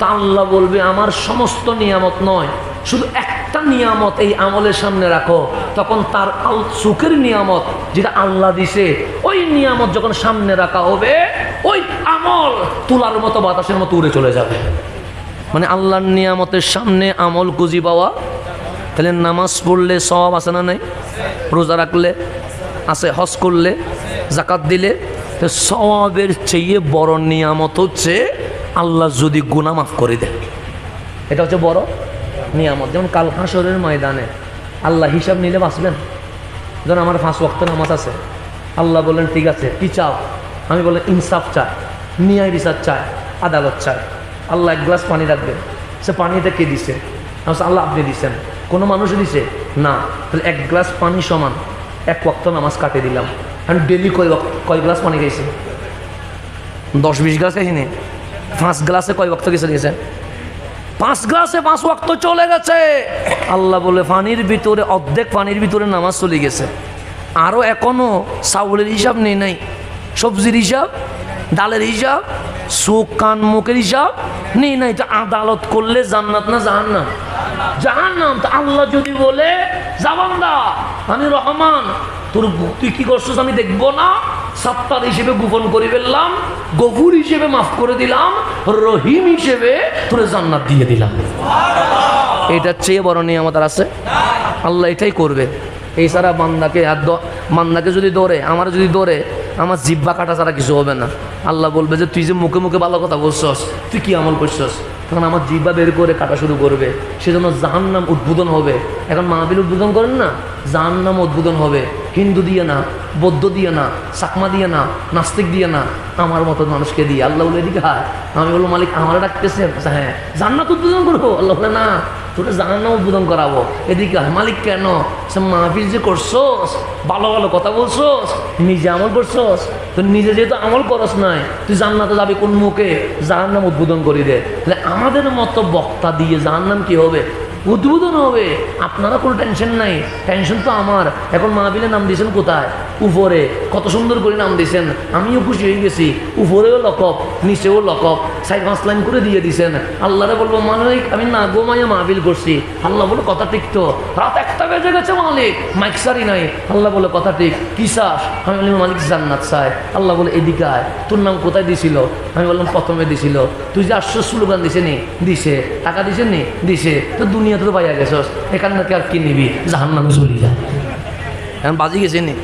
তা আল্লাহ বলবে, আমার সমস্ত নিয়ামত নয়। শুধু একটা নিয়ামত এই আমলের সামনে রাখো। তখন তার সুখের নিয়ামত যেটা আল্লাহ দিছে, ওই নিয়ামত যখন সামনে রাখা হবে, ওই আমল তুলার মতো বাতাসের মতো উড়ে চলে যাবে। মানে আল্লাহর নিয়ামতের সামনে আমল খুঁজি পাওয়া, তাহলে নামাজ পড়লে সব আছে না নাই? রোজা রাখলে আছে, হজ করলে জাকাত দিলে সবের চেয়ে বড় নিয়ামত হচ্ছে আল্লাহ যদি গুনাহ মাফ করে দেয়। এটা হচ্ছে বড় নিয়ামত। যেমন কাল হাসরের ময়দানে আল্লাহ হিসাব নিলে বাঁচবেন। যেমন আমার ফাঁস ওয়াক্ত নামাজ আছে। আল্লাহ বললেন, ঠিক আছে, কি চাও? আমি বললেন ইনসাফ চাই, নিয়ায় বিচার চাই, আদালত চাই। আল্লাহ এক গ্লাস পানি রাখবেন সে পানিটা কে দিছে? আল্লাহ আপনি দিছেন। কোনো মানুষই দিছে? না। তাহলে এক গ্লাস পানি সমান এক ওয়াক্ত নামাজ কাটে দিলাম? আমি ডেলি কয় কয় গ্লাস পানি খাইছি? দশ বিশ গ্লাস খাইছি পাঁচ গ্লাসে কয় ওয়াক্ত গেছে দিয়েছে? পাঁচ গ্লাসে পাঁচ ওয়াক্ত চলে গেছে। আল্লাহ বলে, পানির ভিতরে অর্ধেক পানির ভিতরে নামাজ চলে গেছে। আরও এখনও চাউলের হিসাব নেই নাই। সবজির হিসাব, ডালের হিসাব চোখ কান, মুখের হিসাব নেই নাই। তো আদালত করলে জান্নাত না জাহান্নাম? জাহান্নাম। তো আল্লাহ যদি বলে জাবান্দা আমি রহমান, তোর তুই কি করছিস আমি দেখব না? সত্তার হিসেবে গোপন করে ফেললাম, গফুর হিসেবে মাফ করে দিলাম, রহিম হিসেবে তোরে জান্নাত দিয়ে দিলাম। এটার চেয়ে বড় নিয়ামত আর আছে? আল্লাহ এটাই করবে। এই সারা বান্দাকে আর বান্দাকে যদি দৌড়ে আমার যদি দৌড়ে আমার জিব্বা কাটা ছাড়া কিছু হবে না। আল্লাহ বলবে যে, তুই যে মুখে মুখে ভালো কথা বলছস, তুই কি আমল করছস? তখন আমার জিব্বা বের করে কাটা শুরু করবে। সেজন্য জাহান্নাম উদ্বোধন হবে। এখন মাহবিল উদ্বোধন করেন না? জাহান্নাম উদ্বোধন হবে। হিন্দু দিয়ে না, বৌদ্ধ দিয়ে না, চাকমা দিয়ে না, নাস্তিক দিয়ে না, আমার মতো মানুষকে দিয়ে। আল্লাহ বলে, এদিকে হায় আমি বলব মালিক, আমার ডাকতেছে। হ্যাঁ। জান্নাত উদ্বোধন করব। আল্লাহ বলে, না তোরা জাহান্নাম উদ্বোধন করাবো। এদিকে মালিক, কেন? সে মাহফিল যে করছোস, ভালো ভালো কথা বলছোস, নিজে আমল করছোস, তো নিজে যেহেতু আমল করস নাই, তুই জান্নাতে যাবি কোন মুখে? জাহান্নাম উদ্বোধন করি দে। আমাদের মতো বক্তা দিয়ে জাহান্নাম কি হবে? উদ্বোধন হবে। আপনারা কোনো টেনশন নাই। টেনশন তো আমার। এখন মাহবিলে নাম দিয়েছেন কোথায়? উপরে কত সুন্দর করে নাম দিয়েছেন। আমিও খুশি হয়ে গেছি। উপরেও লকপ নিচেও লকপ সাইড পাঁচ লাইন করে দিয়ে দিয়েছেন। আল্লাহরে বলব, মালিক, আমি না গোমাইয়া মাহবিল করছি। আল্লাহ বলে, কথা ঠিক তো। রাত একটা বেজে গেছে, মালিক। মাইক সারি নাই। আল্লাহ বলে, কথা ঠিক। কি চাস? আমি বললাম, মালিক জান্নাত চাই আল্লাহ বলে, এদিকে আয়। তোর নাম কোথায় দিছিল? আমি বললাম, প্রথমে দিছিল। তুই যে আশ্বাস স্লোগান দিছে নি দিছে। টাকা দিছে নি দিছে। তো দুনিয়াতে তো পাইয়া গেছস এখান থেকে আর কি নিবি? জাহান নামে চলি যা। এখন বাজি গেছে নি?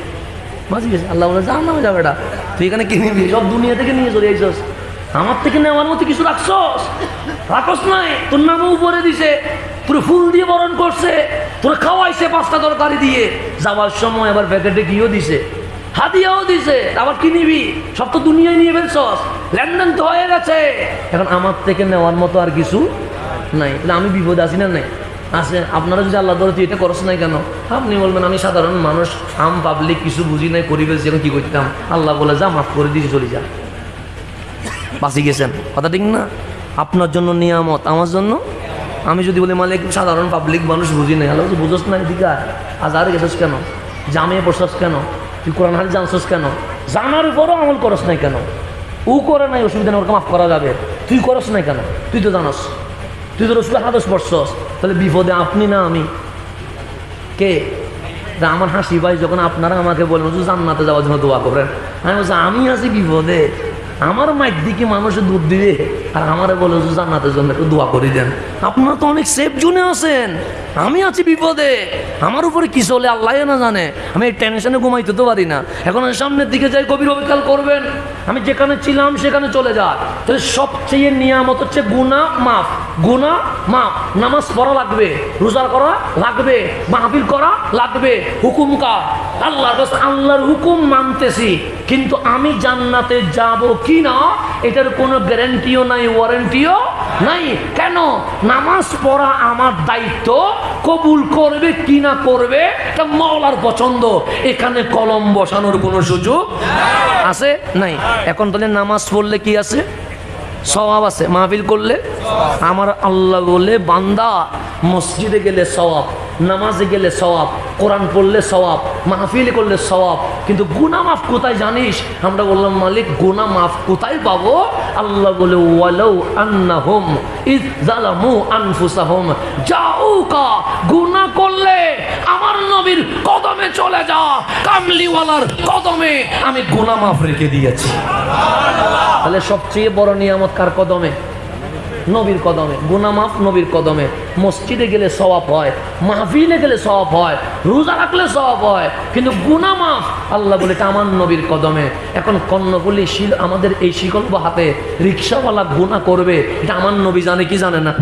বাজি গেছে। আল্লাহ বলে জাহান নামে যাবে এটা তুই এখানে কি নিবি? সব দুনিয়া থেকে নিয়ে চলে আইসস আমার থেকে নেওয়ার মতো কিছু রাখছস? রাখস নাই। তোর নামও উপরে দিছে। তোর ফুল দিয়ে বরণ করছে। তোর খাওয়াইছে পাঁচটা তরকারি দিয়ে। যাওয়ার সময় আবার প্যাকেটে গিয়েও দিছে। হাদিয়াও দিছে। আবার কি নিবি? সব তো দুনিয়ায় নিয়ে ফেলছস। লেনদেন তো হয়ে গেছে। এখন আমার থেকে নেওয়ার মতো আর কিছু নাই। তাহলে আমি বিপদে আছি না নাই? আছে, আপনারা যদি আল্লাহ ধরে তুই এটা করছ নাই কেন? আপনি বলবেন, আমি সাধারণ মানুষ, আম পাবলিক কিছু বুঝি নাই, করি ফেলছি, এখন কি করতাম? আল্লাহ বলে, যা, মাফ করে দিয়েছি, চলে যা। বাঁচি গেছেন। কথা ঠিক না? আপনার জন্য নিয়ামত, আমার জন্য? আমি যদি বলি, মালিক, সাধারণ পাবলিক মানুষ বুঝি নাই, আল্লাহ বুঝোস না এদিকে আজ আর গেছস কেন? জামে বসস কেন? তুই কোরআন হাল জানছস কেন? জানার উপরও আমল করস নাই কেন? ও করে নাই, অসুবিধা নেই ওরকম মাফ করা যাবে। তুই করস নাই কেন? তুই তো জানস। তুই তো রসুলের হাত স্পর্শ তাহলে বিপদে আপনি না আমি। কে? আমার হাসি ভাই যখন আপনারা আমাকে বলেন জান্নাতে যাওয়ার জন্য দোয়া করেন আমি বলছি, আমি আছি বিপদে। আমার মাইক দিকে মানুষের দুধ দিবে। আর আমারে বলে জান্নাতের জন্য একটু দোয়া করে দেন। আপনারা তো অনেক সেফ জোনে আছেন। আমি আছি বিপদে। আমার উপরে কি চলে আল্লাহ না জানে। আমি এই টেনশনে ঘুমাইতে তো পারি না। এখন সামনের দিকে যাই কবির অবিকাল করবেন। আমি যেখানে ছিলাম, সেখানে চলে যাই তাহলে সবচেয়ে নিয়ামত হচ্ছে গুণা মাফ। গুণা মাফ। নামাজ পড়া লাগবে, রোজা করা লাগবে, মাহফিল করা লাগবে, হুকুম কা আল্লাহর কাছে আল্লাহর হুকুম মানতেছি। কিন্তু আমি জান্নাতে যাব কি না এটার কোনো গ্যারেন্টিও নাই ওয়ারেন্টিও নাই। কেন? নামাজ পড়া আমার দায়িত্ব। কবুল করবে কি না করবে, এটা মাওলার পছন্দ। এখানে কলম বসানোর কোনো সুযোগ আছে? নাই। এখন তাহলে নামাজ পড়লে কি আছে? সওয়াব আছে। মাহফিল করলে? আমার আল্লাহ বলে, বান্দা, মসজিদে গেলে সওয়াব। নামাজে গেলে সওয়াব, কোরআন পড়লে সওয়াব, মাহফিল করলে সওয়াব, কিন্তু গুনা মাফ কোথায় জানিস? আমরা বললাম, মালিক গুনা মাফ কোথায় পাবো? আল্লাহ বলে, ওয়ালাউ আন্নাহুম ইজ জালামু আনফুসাহুম। যাউকা গুনাহ করলে আমার নবীর কদমে চলে যা, কামলিওয়ালার কদমে। আমি গুনাহ মাফ রেখে দিয়েছি। তাহলে সবচেয়ে বড় নিয়ামত কার কদমে? নবীর কদমে। গুনামাফ নবীর কদমে। মসজিদে গেলে সওয়াব হয়, মাহফিলে গেলে সওয়াব হয়, রোজা রাখলে সওয়াব হয়, কিন্তু গুনামাফ, আল্লাহ বলে এটা আমার নবীর কদমে। এখন কর্ণগুলি শিল আমাদের এই শিকল বা হাতে, রিক্সাওয়ালা গুণা করবে, এটা আমার নবী জানে কি জানে না?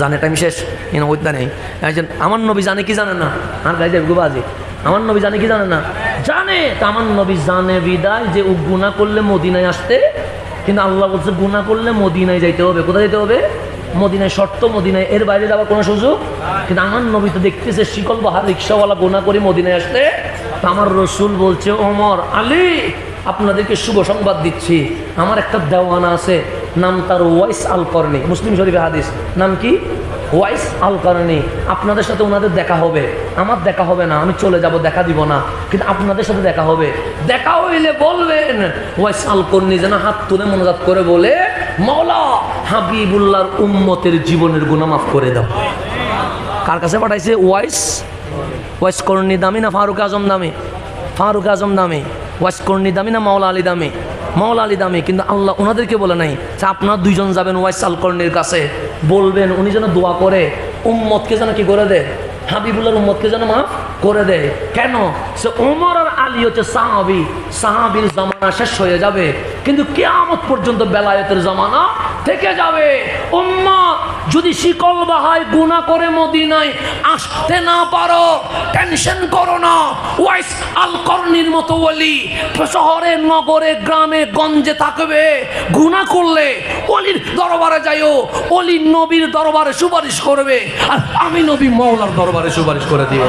জানে টাইম শেষ এনে ওইটা নেই। একজন, আমার নবী জানে কি জানে না? আর গাইতে গুবাজি আমার নবী জানে কি জানে না? জানে, তা আমার নবী জানে বিদায় যে ও গুণা করলে মদিনায় আসতে কিন্তু আল্লাহ বলছে গুণা করলে মদিনায় যাইতে হবে। কোথায় যেতে হবে? মদিনায় শর্ত, মদিনায় এর বাইরে যাওয়ার কোনো সুযোগ? কিন্তু আমার নবী তো দেখতেছে, শিকল বাহার রিক্সাওয়ালা গুণা করে মদিনায় আসতে আমার রসুল বলছে, ওমর, আলী, আপনাদেরকে শুভ সংবাদ দিচ্ছি। আমার একটা দেওয়ানা আছে, নাম তার ওয়াইস আল করনি মুসলিম শরীফে হাদিস। নাম কি? ওয়াইস আল করনি আপনাদের সাথে ওনাদের দেখা হবে। আমার দেখা হবে না, আমি চলে যাব, দেখা দিব না। কিন্তু আপনাদের সাথে দেখা হবে। দেখা হইলে বলবেন ওয়াইস আল করনি যেন হাত তুলে মনোজাত করে বলে মৌলা হাবিবুল্লাহর উম্মতের জীবনের গুণা মাফ করে দাও। কার কাছে পাঠাইছে? ওয়াইস? ওয়াইস করণী দামি না ফারুক আজম দামি? ফারুক আজম দামি। ওয়াইস করণী দামি না মাওলা আলী দামি? মাওলা আলী দামি, কিন্তু আল্লাহ ওনাদেরকে বলে নাই যে আপনার দুইজন যাবেন ওয়াইস আল কাছে। বলবেন, উনি যেন দোয়া করে, উম্মতকে যেন কি করে দেয়? হাবিবুল্লাহর উম্মতকে যেন মাফ করে দেয়। কেন? সে ওমর আর আলী হচ্ছে সাহাবি। সাহাবির জামানা শেষ হয়ে যাবে। কিন্তু কেয়ামত পর্যন্ত বেলায়েতের জামানা থেকে যাবে। উম্মা যদি শিকল বাহায় গুণা করে মদিনায় আসতে না পারো টেনশন করো না। ওয়াইস আল করনির মতো বলি শহরে, নগরে, গ্রামে, গঞ্জে থাকবে। গুণা করলে অলির দরবারে যাইও অলি নবীর দরবারে সুপারিশ করবে। আর আমি নবী মৌলার দরবারে সুপারিশ করে দিও